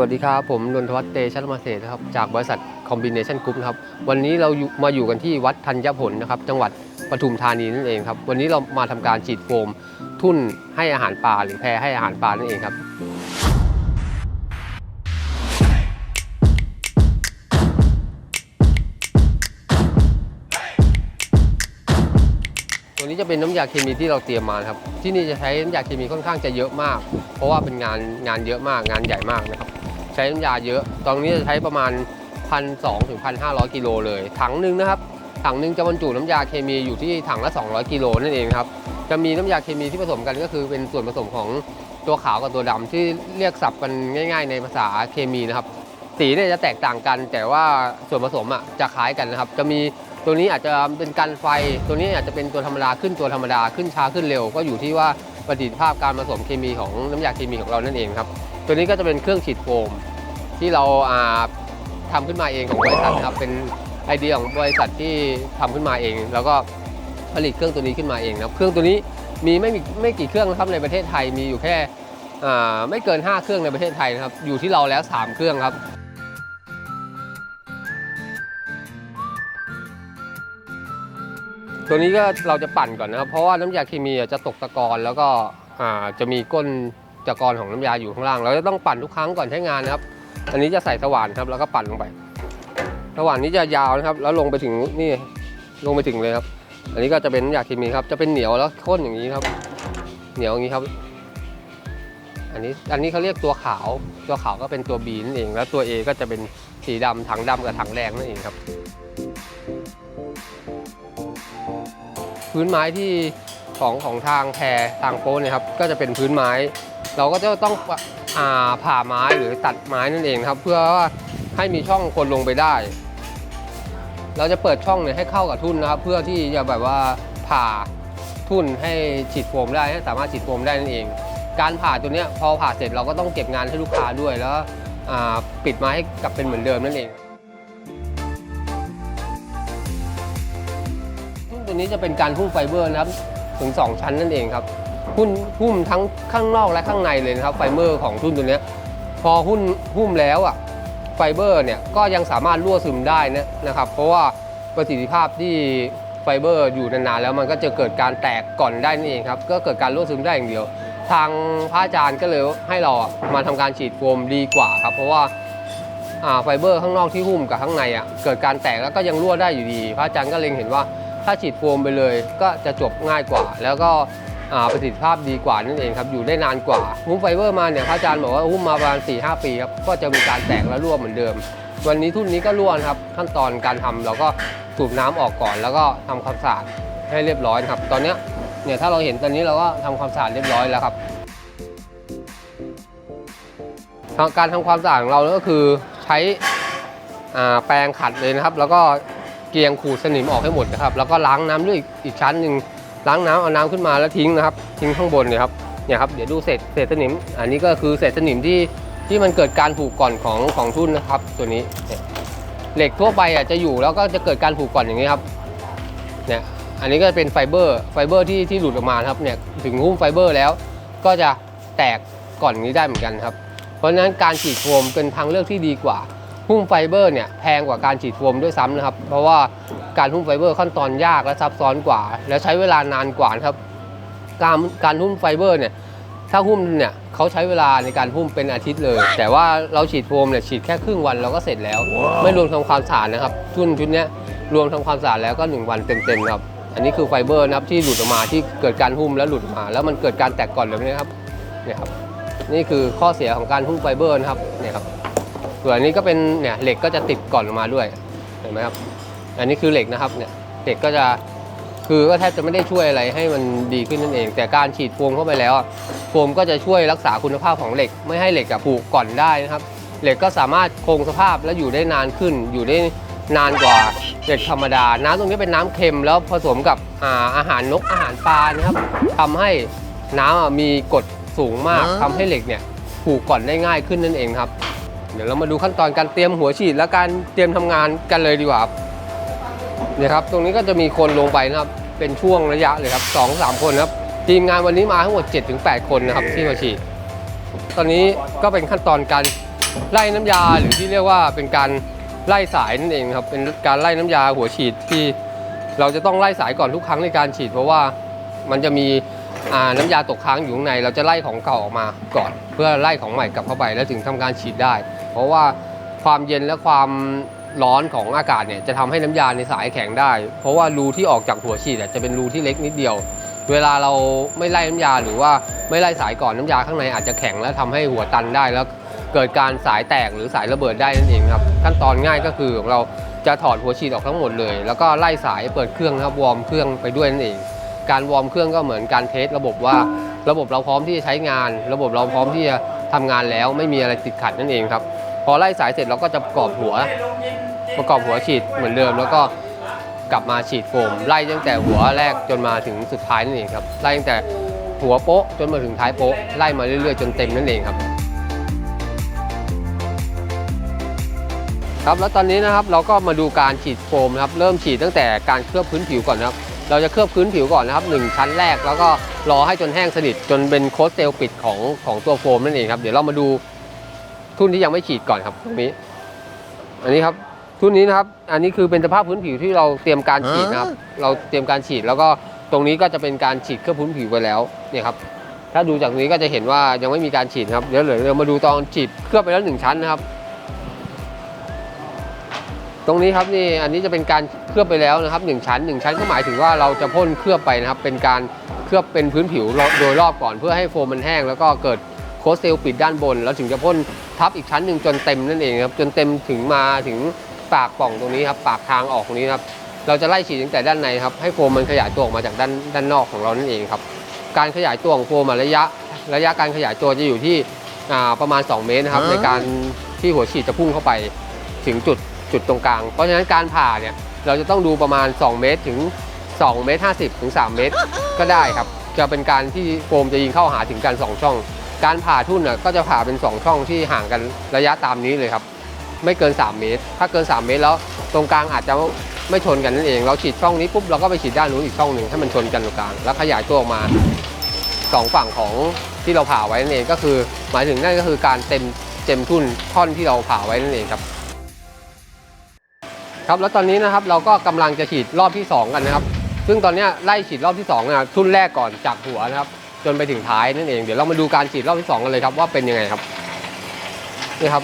วัสดีครับ ผมนนทวัฒน์เตชะธรรมเศษครับจากบริษัทคอมบิเนชันกรุ๊ปครับวันนี้เรามาอยู่กันที่วัดธัญผลนะครับจังหวัดปทุมธานีนั่นเองครับวันนี้เรามาทำการฉีดโฟม ทุ่นให้อาหารปลาหรือแพรให้อาหารปลานั่นเองครับตัวนี้จะเป็นน้ำยาเคมีที่เราเตรียมมาครับที่นี่จะใช้น้ำยาเคมีค่อนข้างจะเยอะมาก เพราะว่าเป็นงานงานเยอะมากงานใหญ่มากนะครับ ใช้น้ำยาเยอะ ตอนนี้จะใช้ประมาณ 1,200ถึง1,500 กิโลเลย ถังหนึ่งนะครับ ถังหนึ่งจะบรรจุน้ำยาเคมีอยู่ที่ถังละ 200 กิโลนั่นเองครับ จะมีน้ำยาเคมีที่ผสมกันก็คือเป็นส่วนผสมของตัวขาวกับตัวดำที่เรียกศัพท์กันง่าย ๆ ในภาษาเคมีนะครับสีเนี่ยจะแตกต่างกัน แต่ว่าส่วนผสมอะจะคล้ายกันนะครับ จะมีตัวนี้อาจจะเป็นกันไฟ ตัวนี้อาจจะเป็นตัวธรรมดาขึ้นตัวธรรมดาขึ้นช้าขึ้นเร็ว ก็อยู่ที่ว่า ประสิทธิภาพการผสมเคมีของน้ำยาเคมีของเรานั่นเองครับ ตัวนี้ก็จะเป็นเครื่องฉีดโฟมที่เราอ่าทำขึ้นมาเองของบริษัทครับเป็นไอเดียของบริษัทที่ทำขึ้นมาเอง แล้วก็ผลิตเครื่องตัวนี้ขึ้นมาเองนะครับ เครื่องตัวนี้มีไม่มีไม่กี่เครื่องนะครับในประเทศไทยมีอยู่แค่ไม่เกิน 5 เครื่องในประเทศไทยนะครับอยู่ที่เราแล้ว 3 เครื่องครับ ตัวนี้ก็เราจะปั่นก่อนนะครับ เพราะว่าน้ำยาเคมีจะตกตะกอนแล้วก็จะมีก้นตะกอนของน้ำยาอยู่ข้างล่าง เราจะต้องปั่นทุกครั้งก่อนใช้งานนะครับ อันนี้จะใส่สว่านครับแล้วก็ปั่นลงไปสว่านนี้จะยาวนะครับ แล้วลงไปถึงนี่ลงไปถึงเลยครับ อันนี้ก็จะเป็นน้ำยาเคมีครับ จะเป็นเหนียวแล้วข้นอย่างนี้ครับ เหนียวอย่างนี้ครับ อันนี้อันนี้เขาเรียกตัวขาว ตัวขาวก็เป็นตัว B นั่นเอง แล้วตัว A ก็จะเป็นสีดำถังดำกับถังแดงนั่นเองครับ พื้นไม้ที่ของของทางแพรทางโป้เนี่ยครับก็จะเป็นพื้นไม้ เราก็จะต้องอ่าผ่าไม้หรือตัดไม้นั่นเองครับ เพื่อว่าให้มีช่องคนลงไปได้ เราจะเปิดช่องเนี่ยให้เข้ากับทุ่นนะครับ เพื่อที่จะแบบว่าผ่าทุ่นให้ฉีดโฟมได้ให้สามารถฉีดโฟมได้นั่นเอง การผ่าตัวเนี้ยพอผ่าเสร็จเราก็ต้องเก็บงานให้ลูกค้าด้วยแล้วปิดไม้ให้กลับเป็นเหมือนเดิมนั่นเอง ตัวนี้จะเป็นการหุ้มไฟเบอร์นะครับถึง 2 ชั้นนั่นเองครับหุ้มหุ้มทั้งข้างนอกและข้างในเลยนะครับไฟเบอร์ของทุ่นตัวนี้พอหุ้มหุ้มแล้วอะไฟเบอร์เนี่ยก็ยังสามารถรั่วซึมได้นะนะครับ เพราะว่าประสิทธิภาพที่ไฟเบอร์อยู่นานๆแล้วมันก็จะเกิดการแตกก่อนได้นั่นเองครับก็เกิดการรั่วซึมได้อย่างเดียว ทางพระอาจารย์ก็เลยให้เรามาทำการฉีดโฟมดีกว่าครับ เพราะว่าอ่าไฟเบอร์ข้างนอกที่หุ้มกับข้างในอะเกิดการแตกแล้วก็ยังรั่วได้อยู่ดี พระอาจารย์ก็เล็งเห็นว่า ถ้าฉีดโฟมไปเลยก็จะจบง่ายกว่า แล้วก็ประสิทธิภาพดีกว่านั่นเองครับอยู่ได้นานกว่าหุ้มไฟเบอร์มาเนี่ยพระอาจารย์บอกว่าหุ้มมาประมาณ4 5 ปีครับก็จะมีการแตกและรั่วเหมือนเดิม วันนี้ทุ่นนี้ก็รั่วครับขั้นตอนการทำเราก็สูบน้ำออกก่อน แล้วก็ทำความสะอาดให้เรียบร้อยครับ ตอนนี้เนี่ยถ้าเราเห็นตอนนี้เราก็ทำความสะอาดเรียบร้อยแล้วครับการทำความสะอาดของเราก็คือใช้แปรงขัดเลยนะครับ แล้วก็ เกลียงขูดสนิมออกให้หมดนะครับ แล้วก็ล้างน้ำด้วยอีกชั้นหนึ่งล้างน้ำเอาน้ำขึ้นมาแล้วทิ้งนะครับ ทิ้งข้างบนเนี่ยครับเนี่ยครับเดี๋ยวดูเศษเศษสนิม อันนี้ก็คือเศษสนิมที่ที่มันเกิดการผุก่อนของของทุ่นนะครับ ตัวนี้เหล็กทั่วไปอะจะอยู่แล้วก็จะเกิดการผุก่อนอย่างนี้ครับเนี่ยอันนี้ก็เป็นไฟเบอร์ไฟเบอร์ที่ที่หลุดออกมาครับเนี่ยถึงหุ้มไฟเบอร์แล้ว ก็จะแตกก่อนนี้ได้เหมือนกันครับ เพราะฉะนั้นการฉีดโฟมเป็นทางเลือกที่ดีกว่า หุ้มไฟเบอร์เนี่ยแพงกว่าการฉีดโฟมด้วยซ้ำนะครับ เพราะว่าการหุ้มไฟเบอร์ขั้นตอนยากและซับซ้อนกว่า แล้วใช้เวลานานกว่านะครับ การการหุ้มไฟเบอร์เนี่ยถ้าหุ้มเนี่ยเขาใช้เวลาในการหุ้มเป็นอาทิตย์เลย แต่ว่าเราฉีดโฟมเนี่ยฉีดแค่ครึ่งวันเราก็เสร็จแล้ว ไม่รวมทำความสะอาดนะครับทุนชุดเนี้ยรวมทำความสะอาดแล้วก็ 1 วันเต็มๆครับอันนี้คือไฟเบอร์นะครับที่หลุดออกมาที่เกิดการหุ้มแล้วหลุดออกมา แล้วมันเกิดการแตกก่อนแบบนี้ครับเนี่ยครับนี่คือข้อเสียของการหุ้มไฟเบอร์นะครับเนี่ยครับ ส่วนอันนี้ก็เป็นเนี่ยเหล็กก็จะติดก่อนออกมาด้วยเห็นไหมครับอันนี้คือเหล็กนะครับเนี่ยเหล็กก็จะคือก็แทบจะไม่ได้ช่วยอะไรให้มันดีขึ้นนั่นเอง แต่การฉีดโฟมเข้าไปแล้วอะโฟมก็จะช่วยรักษาคุณภาพของเหล็ก ไม่ให้เหล็กอะผุก่อนได้นะครับ เหล็กก็สามารถคงสภาพและอยู่ได้นานขึ้น อยู่ได้นานกว่าเหล็กธรรมดา น้ำตรงนี้เป็นน้ำเค็มแล้วผสมกับอ่าอาหารนกอาหารปลานะครับทำให้น้ำอะมีกรดสูงมากทำให้เหล็กเนี่ยผูกก่อนได้ง่ายขึ้นนั่นเองครับ เดี๋ยวเรามาดูขั้นตอนการเตรียมหัวฉีดและการเตรียมทำงานกันเลยดีกว่าครับเนี่ยครับ ตรงนี้ก็จะมีคนลงไปนะครับ เป็นช่วงระยะเลยครับสองสามคนครับ ทีมงานวันนี้มาทั้งหมด7-8คนนะครับที่มาฉีด ตอนนี้ก็เป็นขั้นตอนการไล่น้ำยาหรือที่เรียกว่าเป็นการไล่สายนั่นเองครับ เป็นการไล่น้ำยาหัวฉีดที่เราจะต้องไล่สายก่อนทุกครั้งในการฉีด เพราะว่ามันจะมีอ่าน้ำยาตกค้างอยู่ข้างใน เราจะไล่ของเก่าออกมาก่อน เพื่อไล่ของใหม่กลับเข้าไปแล้วถึงทำการฉีดได้ เพราะว่าความเย็นและความร้อนของอากาศเนี่ยจะทำให้น้ำยาในสายแข็งได้ เพราะว่ารูที่ออกจากหัวฉีดจะเป็นรูที่เล็กนิดเดียว เวลาเราไม่ไล่น้ำยาหรือว่าไม่ไล่สายก่อนน้ำยาข้างในอาจจะแข็งและทำให้หัวตันได้ แล้วเกิดการสายแตกหรือสายระเบิดได้นั่นเองครับขั้นตอนง่ายก็คือเราจะถอดหัวฉีดออกทั้งหมดเลย แล้วก็ไล่สายเปิดเครื่องครับวอร์มเครื่องไปด้วยนั่นเอง การวอร์มเครื่องก็เหมือนการเทสระบบว่าระบบเราพร้อมที่จะใช้งาน ระบบเราพร้อมที่จะทำงานแล้วไม่มีอะไรติดขัดนั่นเองครับ พอไล่สายเสร็จเราก็จะประกอบหัว ประกอบหัวฉีดเหมือนเดิม แล้วก็กลับมาฉีดโฟมไล่ตั้งแต่หัวแรกจนมาถึงสุดท้ายนั่นเองครับไล่ตั้งแต่หัวโป๊ะจนมาถึงท้ายโป๊ะไล่มาเรื่อยๆ จนเต็มนั่นเองครับ ครับแล้วตอนนี้นะครับเราก็มาดูการฉีดโฟมนะครับเริ่มฉีดตั้งแต่การเคลือบพื้นผิวก่อนนะครับเราจะเคลือบพื้นผิวก่อนนะครับหนึ่งชั้นแรกแล้วก็รอให้จนแห้งสนิทจนเป็นโค้ดเซลปิดของของตัวโฟมนั่นเองครับเดี๋ยวเรามาดู ทุ่นที่ยังไม่ฉีดก่อนครับตรงนี้ อันนี้ครับทุ่นนี้นะครับ อันนี้คือเป็นสภาพพื้นผิวที่เราเตรียมการฉีดนะครับ เราเตรียมการฉีดแล้วก็ตรงนี้ก็จะเป็นการฉีดเคลือบพื้นผิวไปแล้วเนี่ยครับ ถ้าดูจากนี้ก็จะเห็นว่ายังไม่มีการฉีดครับเดี๋ยวเดี๋ยวเรามาดูตอนฉีดเคลือบไปแล้วหนึ่งชั้นนะครับ ตรงนี้ครับนี่อันนี้จะเป็นการเคลือบไปแล้วนะครับหนึ่งชั้นหนึ่งชั้นก็หมายถึงว่าเราจะพ่นเคลือบไปนะครับ เป็นการเคลือบเป็นพื้นผิวโดยรอบก่อนเพื่อให้โฟมมันแห้ง แล้วก็เกิดโคสเซลปิดด้านบน แล้วถึงจะพ่น ทับอีกชั้นหนึ่งจนเต็มนั่นเองครับจนเต็มถึงมาถึงปากปล่องตรงนี้ครับปากทางออกตรงนี้ครับเราจะไล่ฉีดตั้งแต่ด้านในครับให้โฟมมันขยายตัวออกมาจากด้านด้านนอกของเรานั่นเองครับการขยายตัวของโฟมอะระยะระยะการขยายตัวจะอยู่ที่อ่าประมาณ 2 เมตรนะครับในการที่หัวฉีดจะพุ่งเข้าไปถึงจุดจุดตรงกลาง เพราะฉะนั้นการผ่าเนี่ยเราจะต้องดูประมาณ 2 เมตรถึง 2 เมตร 50 ถึง 3 เมตร ก็ได้ครับ จะเป็นการที่โฟมจะยิงเข้าหาถึงกัน 2 ช่อง การผ่าทุ่นน่ะก็จะผ่าเป็น 2 ช่องที่ห่างกันระยะตามนี้เลยครับ ไม่เกิน 3 เมตร ถ้าเกิน 3 เมตรแล้วตรงกลางอาจจะไม่ชนกันนั่นเอง เราฉีดช่องนี้ปุ๊บเราก็ไปฉีดด้านนู้นอีกช่องหนึ่งให้มันชนกันตรงกลาง แล้วขยายตัวออกมาสองฝั่งของที่เราผ่าไว้นั่นเองก็คือ หมายถึงนั่นก็คือการเต็มเต็มทุ่นท่อนที่เราผ่าไว้นั่นเองครับครับแล้วตอนนี้นะครับเราก็กำลังจะฉีดรอบที่ 2 กันนะครับ ซึ่งตอนนี้ไล่ฉีดรอบที่2นะครับทุ่นแรกก่อนจากหัวนะครับ จนไปถึงท้ายนั่นเองเดี๋ยวเรามาดูการฉีดรอบที่2กันเลยครับว่าเป็นยังไงครับนี่ครับ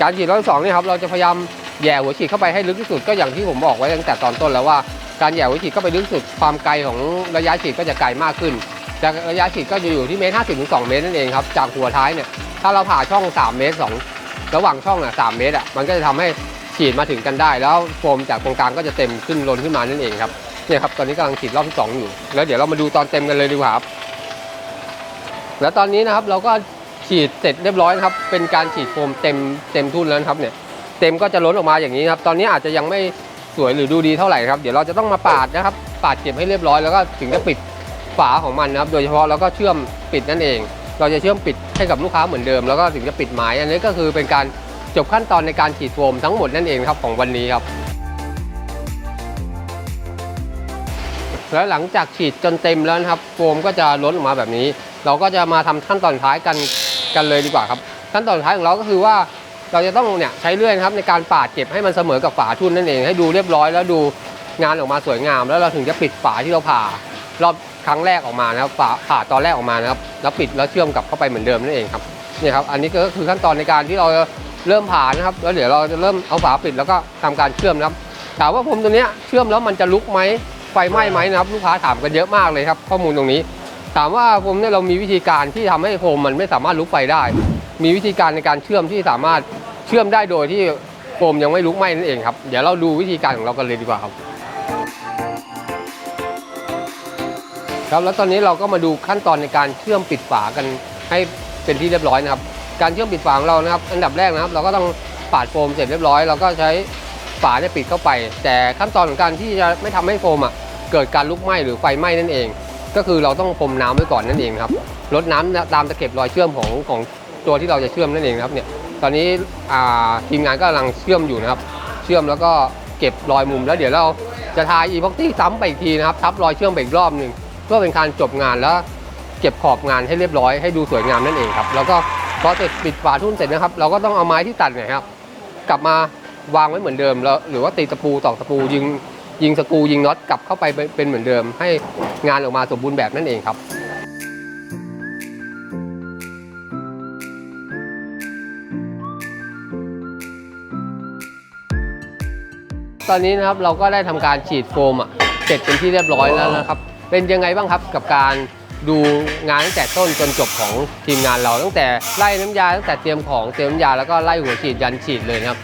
การฉีดรอบที่สองนี่ครับเราจะพยายามแหย่หัวฉีดเข้าไปให้ลึกที่สุดก็อย่างที่ผมบอกไว้ตั้งแต่ตอนต้นแล้วว่าการแหย่หัวฉีดเข้าไปลึกสุดความไกลของระยะฉีดก็จะไกลมากขึ้นจากระยะฉีดก็จะอยู่ที่เมตรห้าสิบถึงสองเมตรนั่นเองครับจากหัวท้ายเนี่ยถ้าเราผ่าช่อง 3 เมตร 2 ระหว่างช่องอะสเมตรอะมันก็จะทำให้ฉีดมาถึงกันได้ แล้วโฟมจากตรงกลางก็จะเต็มขึ้นล้นขึ้นมานั่นเองครับ เนี่ยครับตอนนี้กำลังฉีดรอบที่สองอยู่ แล้วเดี๋ยวเรามาดูตอนเต็มกันเลยดีกว่าครับ แล้วตอนนี้นะครับเราก็ฉีดเสร็จเรียบร้อยนะครับ เป็นการฉีดโฟมเต็มเต็มทุ่นแล้วครับเนี่ย เต็มก็จะล้นออกมาอย่างนี้ครับ ตอนนี้อาจจะยังไม่สวยหรือดูดีเท่าไหร่ครับ เดี๋ยวเราจะต้องมาปาดนะครับ ปาดเก็บให้เรียบร้อยแล้วก็ถึงจะปิดฝาของมันนะครับ โดยเฉพาะแล้วก็เชื่อมปิดนั่นเอง เราจะเชื่อมปิดให้กับลูกค้าเหมือนเดิม แล้วก็ถึงจะปิดหมาย อันนี้ก็คือเป็นการจบขั้นตอนในการฉีดโฟมทั้งหมดนั่นเองครับของวันนี้ครับ แล้วหลังจากฉีดจนเต็มแล้วนะครับ โฟมก็จะล้นออกมาแบบนี้ เราก็จะมาทำขั้นตอนท้ายกันกันเลยดีกว่าครับ ขั้นตอนท้ายของเราก็คือว่าเราจะต้องเนี่ยใช้เลื่อยนครับในการปาดเก็บให้มันเสมอกับฝาทุ่นนั่นเองให้ดูเรียบร้อยแล้วดูงานออกมาสวยงาม แล้วเราถึงจะปิดฝาที่เราผ่ารอบครั้งแรกออกมานะครับฝาผ่าตอนแรกออกมานะครับแล้วปิดแล้วเชื่อมกลับเข้าไปเหมือนเดิมนั่นเองครับนี่ครับอันนี้ก็คือขั้นตอนในการที่เราเริ่มผ่านะครับ แล้วเดี๋ยวเราจะเริ่มเอาฝาปิดแล้วก็ทำการเชื่อมนะครับถามว่าผมตัวเนี้ยเชื่อมแล้วมันจะลุกไหม ฟไหม้ไหมนะครับลูกค้าถามกันเยอะมากเลยครับข้อมูลตรงนี้ ถามว่าผมเนี่ยเรามีวิธีการที่ทำให้โฟมมันไม่สามารถลุกไฟได้ มีวิธีการในการเชื่อมที่สามารถเชื่อมได้โดยที่โฟมยังไม่ลุกไหม้นั่นเองครับเดี๋ยวเราดูวิธีการของเรากันเลยดีกว่าครับครับแล้วตอนนี้เราก็มาดูขั้นตอนในการเชื่อมปิดฝากันให้เป็นที่เรียบร้อยนะครับ การเชื่อมปิดฝาของเรานะครับ อันดับแรกนะครับ เราก็ต้องปาดโฟมเสร็จเรียบร้อย เราก็ใช้ฝาเนี่ยปิดเข้าไป แต่ขั้นตอนของการที่จะไม่ทำให้โฟมอะ เกิดการลุกไหม้หรือไฟไหม้นั่นเอง ก็คือเราต้องพรมน้ำไว้ก่อนนั่นเองครับลดน้ำตามตะเข็บรอยเชื่อมของของตัวที่เราจะเชื่อมนั่นเองครับเนี่ยตอนนี้ทีมงานก็กำลังเชื่อมอยู่นะครับ เชื่อมแล้วก็เก็บรอยมุมแล้วเดี๋ยวเราจะทาอีพ็อกซี่ซ้ำไปอีกทีนะครับทับรอยเชื่อมไปอีกรอบหนึ่งเพื่อเป็นการจบงานแล้วเก็บขอบงานให้เรียบร้อยให้ดูสวยงามนั่นเองครับ แล้วก็พอเสร็จปิดฝาทุ่นเสร็จนะครับ เราก็ต้องเอาไม้ที่ตัดเนี่ยครับ กลับมาวางไว้เหมือนเดิมแล้วหรือว่าตีตะปูตอกตะปูยิง ยิงสกูยิงน็อตกลับเข้าไปเป็นเหมือนเดิม ให้งานออกมาสมบูรณ์แบบนั่นเองครับตอนนี้นะครับเราก็ได้ทำการฉีดโฟมอะเสร็จเป็นที่เรียบร้อยแล้วนะครับ เป็นยังไงบ้างครับกับการดูงานตั้งแต่ต้นจนจบของทีมงานเรา ตั้งแต่ไล่น้ำยาตั้งแต่เตรียมของเตรียมน้ำยาแล้วก็ไล่หัวฉีดยันฉีดเลยนะครับ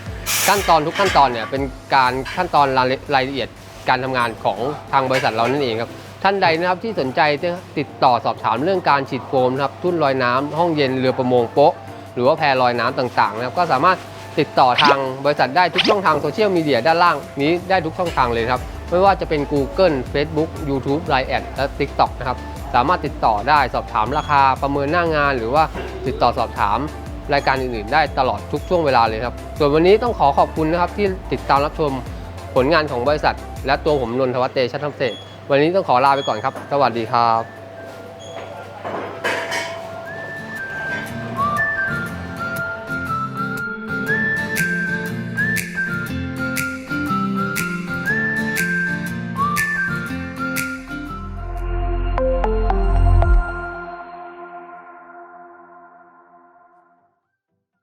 ขั้นตอนทุกขั้นตอนเนี่ยเป็นการขั้นตอนรายละเอียด การทำงานของทางบริษัทเรานั่นเองครับท่านใดนะครับที่สนใจจะติดต่อสอบถามเรื่องการฉีดโฟมนะครับทุ่นลอยน้ำห้องเย็นเรือประมงโป๊ะ หรือว่าแพลอยน้ำต่างๆนะครับก็สามารถติดต่อทางบริษัทได้ทุกช่องทางโซเชียลมีเดียด้านล่างนี้ได้ทุกช่องทางเลยครับ ไม่ว่าจะเป็น Google Facebook YouTube Line แอดและ TikTok นะครับสามารถติดต่อได้สอบถามราคาประเมินหน้างาน หรือว่าติดต่อสอบถามรายการอื่นๆ ได้ตลอดทุกช่วงเวลาเลยครับ ส่วนวันนี้ต้องขอขอบคุณนะครับที่ติดตามรับชมผลงานของบริษัท และตัวผมนนทวัฒน์เตชะธรรมเศรษวันนี้ต้องขอลาไปก่อนครับ สวัสดีครับ